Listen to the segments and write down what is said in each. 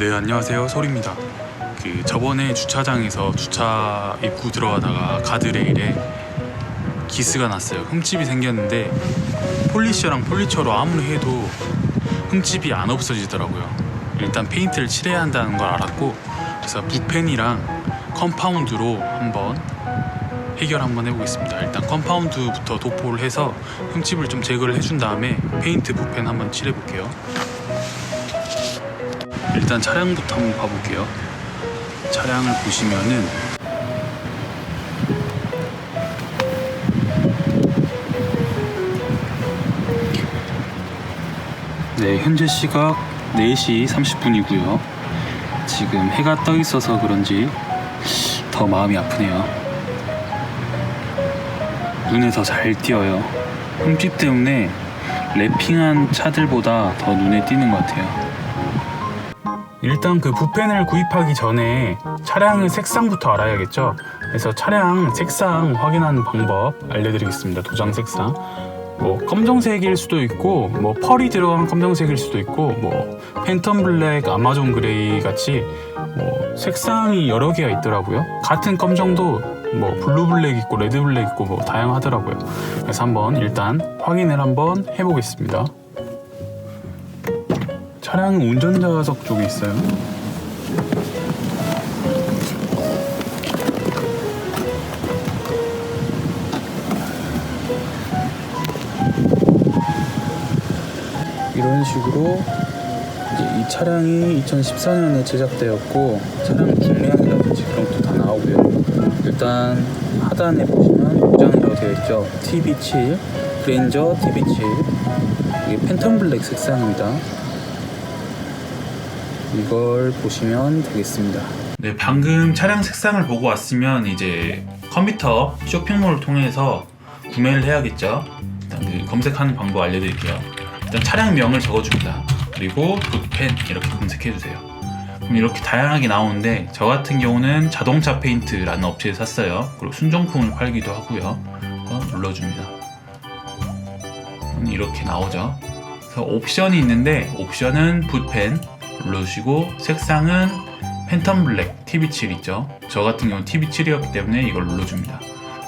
네 안녕하세요 소리입니다. 그 저번에 주차장에서 주차 입구 들어가다가 가드레일에 기스가 났어요. 흠집이 생겼는데 폴리셔랑 폴리처로 아무리 해도 흠집이 안 없어지더라고요. 일단 페인트를 칠해야 한다는 걸 알았고 그래서 붓펜이랑 컴파운드로 한번 해결 한번 해보겠습니다. 일단 컴파운드부터 도포를 해서 흠집을 좀 제거를 해준 다음에 페인트 붓펜 한번 칠해볼게요. 일단 차량부터 한번 봐볼게요. 차량을 보시면은 네, 현재 시각 4시 30분이고요. 지금 해가 떠 있어서 그런지 더 마음이 아프네요. 눈에 더 잘 띄어요. 흠집 때문에 랩핑한 차들보다 더 눈에 띄는 것 같아요. 일단 그 붓펜을 구입하기 전에 차량의 색상부터 알아야겠죠. 그래서 차량 색상 확인하는 방법 알려드리겠습니다. 도장 색상. 뭐 검정색일 수도 있고 뭐 펄이 들어간 검정색일 수도 있고 뭐 팬텀 블랙, 아마존 그레이 같이 뭐 색상이 여러 개가 있더라고요. 같은 검정도 뭐 블루 블랙 있고 레드 블랙 있고 뭐 다양하더라고요. 그래서 한번 일단 확인을 한번 해보겠습니다. 차량은 운전자석 쪽에 있어요. 이런 식으로 이 차량이 2014년에 제작되었고 차량 중량이라든지 그런 것도 다 나오고요. 일단 하단에 보시면 고장이라고 되어 있죠. TB7, 그랜저 TB7 이게 팬텀 블랙 색상입니다. 이걸 보시면 되겠습니다. 네, 방금 차량 색상을 보고 왔으면 이제 컴퓨터 쇼핑몰을 통해서 구매를 해야겠죠. 일단 그 검색하는 방법 알려드릴게요. 일단 차량명을 적어줍니다. 그리고 붓펜 이렇게 검색해주세요. 그럼 이렇게 다양하게 나오는데 저 같은 경우는 자동차 페인트라는 업체에서 샀어요. 그리고 순정품을 팔기도 하고요. 눌러줍니다. 이렇게 나오죠. 그래서 옵션이 있는데 옵션은 붓펜 눌러주시고 색상은 팬텀 블랙 TB7 있죠. 저 같은 경우는 TB7이었기 때문에 이걸 눌러줍니다.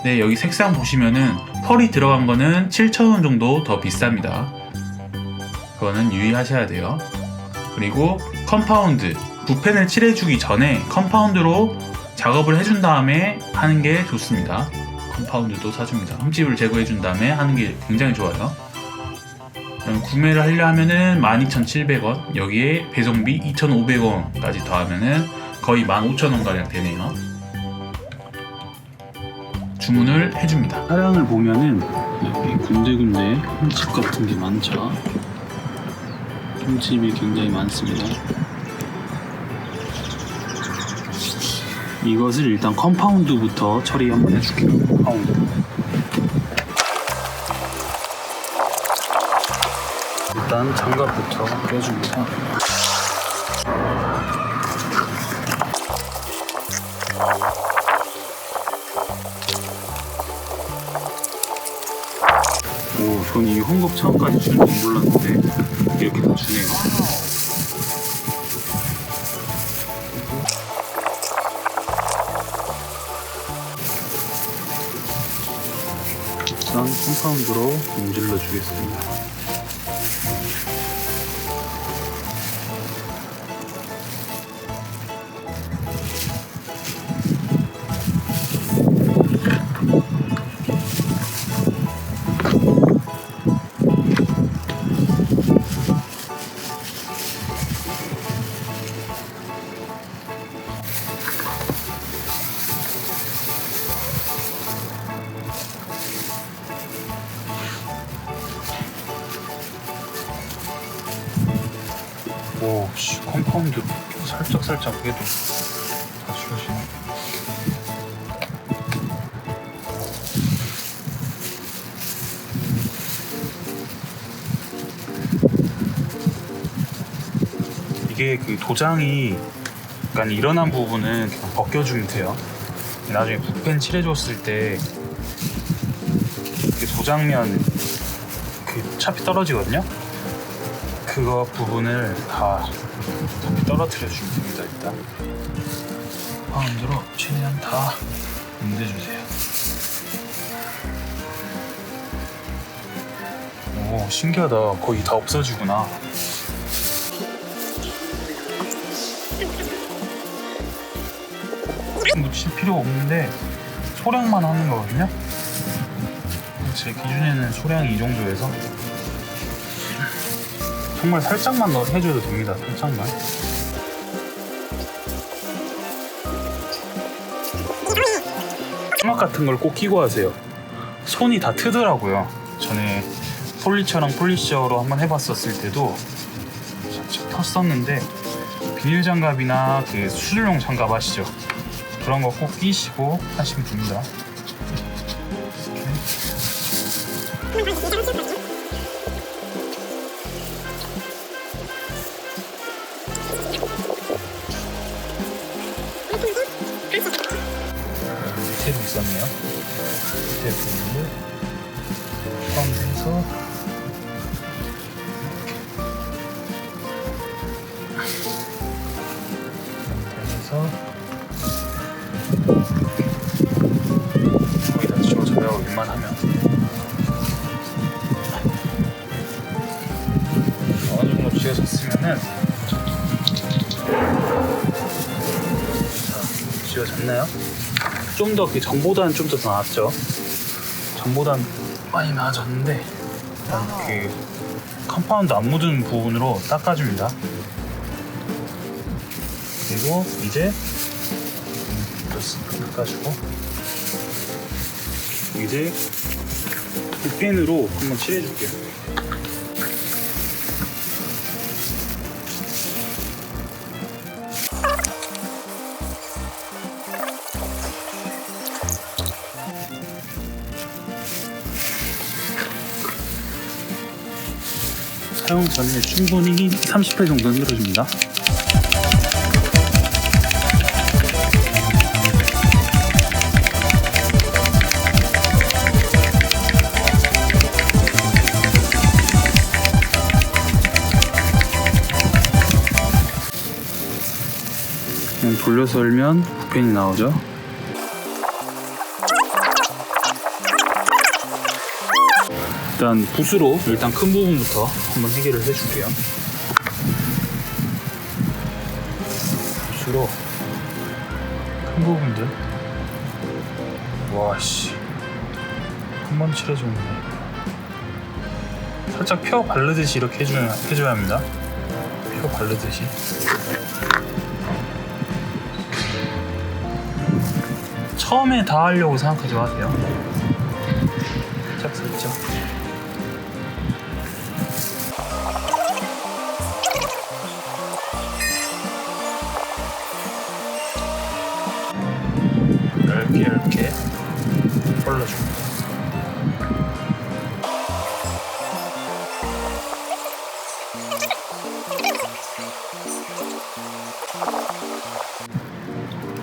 네, 여기 색상 보시면은 펄이 들어간 거는 7,000원 정도 더 비쌉니다. 그거는 유의하셔야 돼요. 그리고 컴파운드, 붓펜을 칠해주기 전에 컴파운드로 작업을 해준 다음에 하는 게 좋습니다. 컴파운드도 사줍니다. 흠집을 제거해준 다음에 하는 게 굉장히 좋아요. 구매를 하려 하면은 12,700원 여기에 배송비 2,500원까지 더하면은 거의 15,000원 가량 되네요. 주문을 해줍니다. 차량을 보면은 여기 군데군데 흠집 같은 게 많죠. 흠집이 굉장히 많습니다. 이것을 일단 컴파운드부터 처리 한번 해줄게요. 컴파운드. 일단 장갑부터 껴줍니다. 오, 전이 홍급차까지 주는 줄 몰랐는데 이렇게 다 주네요. 일단 컴파운드로 문질러 주겠습니다. 해도 다 지워지네. 이게 그 도장이 약간 일어난 부분은 그냥 벗겨주면 돼요. 나중에 붓펜 칠해줬을 때 도장면 그 차피 떨어지거든요. 그거 부분을 다 떨어뜨려 주면 됩니다 일단. 파운드로 최대한 다 문대주세요. 오 신기하다. 거의 다 없어지구나. 묻힐 필요 없는데 소량만 하는 거거든요? 제 기준에는 소량이 이 정도여서 정말 살짝만 넣어 해줘도 됩니다 살짝만. 음악 같은 걸 꼭 끼고 하세요. 손이 다 트더라고요. 전에 폴리처랑 폴리셔로 한번 해봤었을 때도 살짝 텄었는데 비닐 장갑이나 그 수술용 장갑 아시죠? 그런 거 꼭 끼시고 하시면 됩니다. 밑에도 부분을 포함해서 그래서 거의 다 지워져요 웬만하면 어느 정도 지워졌으면은 자 지워졌나요? 좀더그 전보다는 좀 더 나았죠 전보단 많이 나아졌는데 일단 그 컴파운드 안 묻은 부분으로 닦아줍니다. 그리고 이제 음, 이렇습니다 닦아주고 이제 이 펜으로 한번 칠해줄게요 사용 전에 충분히 30회 정도 흔들어줍니다. 그냥 돌려서 열면 붓펜이 나오죠. 일단 붓으로 일단 큰 부분부터 한번 해결을 해줄게요. 붓으로 큰 부분들. 와씨 한번 칠해주는데 살짝 펴 바르듯이 이렇게 해줘야, 해줘야 합니다. 펴 바르듯이. 처음에 다 하려고 생각하지 마세요.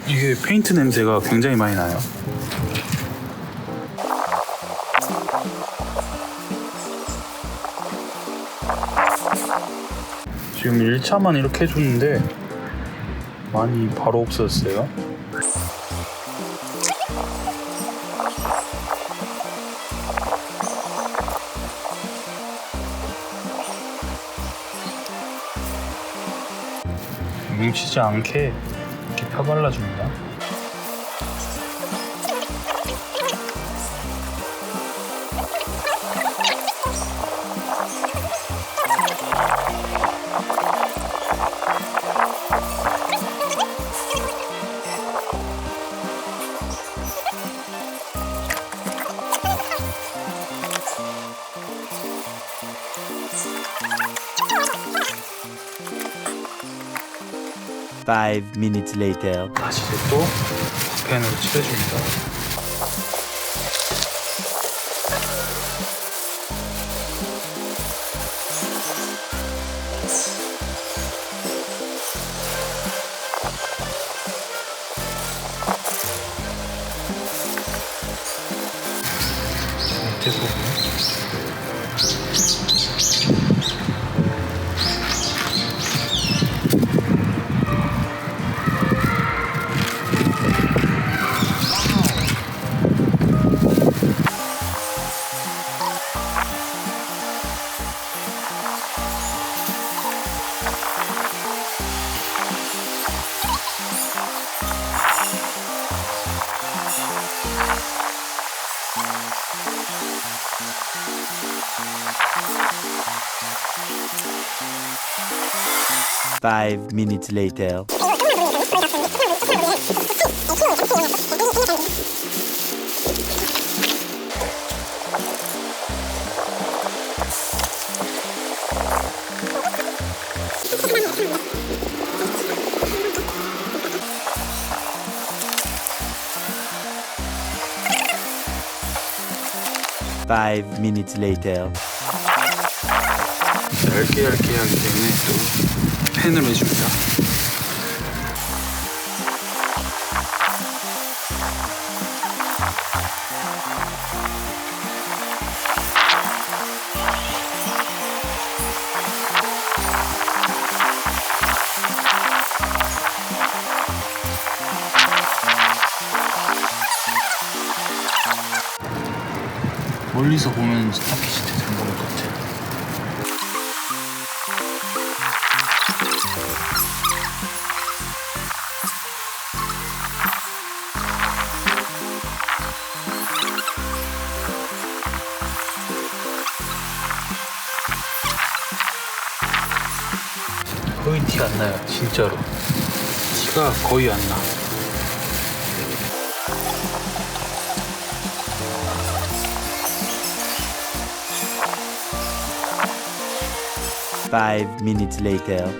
이게 페인트 냄새가 굉장히 많이 나요. 지금 1차만 이렇게 해줬는데 많이 바로 없어졌어요. 뭉치지 않게 펴발라줍니다. Five minutes later. 다시 또 펜으로 칠해줍니다. Five minutes later. Five minutes later. 얇게 얇게 하기 때문에 또 팬으로 해줍니다. 멀리서 보면 스 거의 티 안 나요, 진짜로. 티가 거의 안 나. Five minutes later.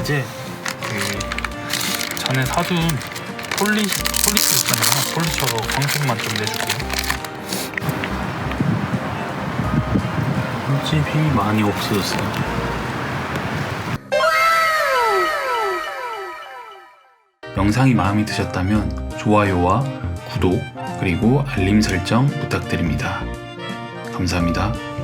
이제 그 전에 사둔 폴리 폴리스 있잖아요. 폴리셔로 광택만 좀 내줄게요. 흠집이 많이 없어졌어요. 영상이 마음에 드셨다면 좋아요와 구독 그리고 알림 설정 부탁드립니다. 감사합니다.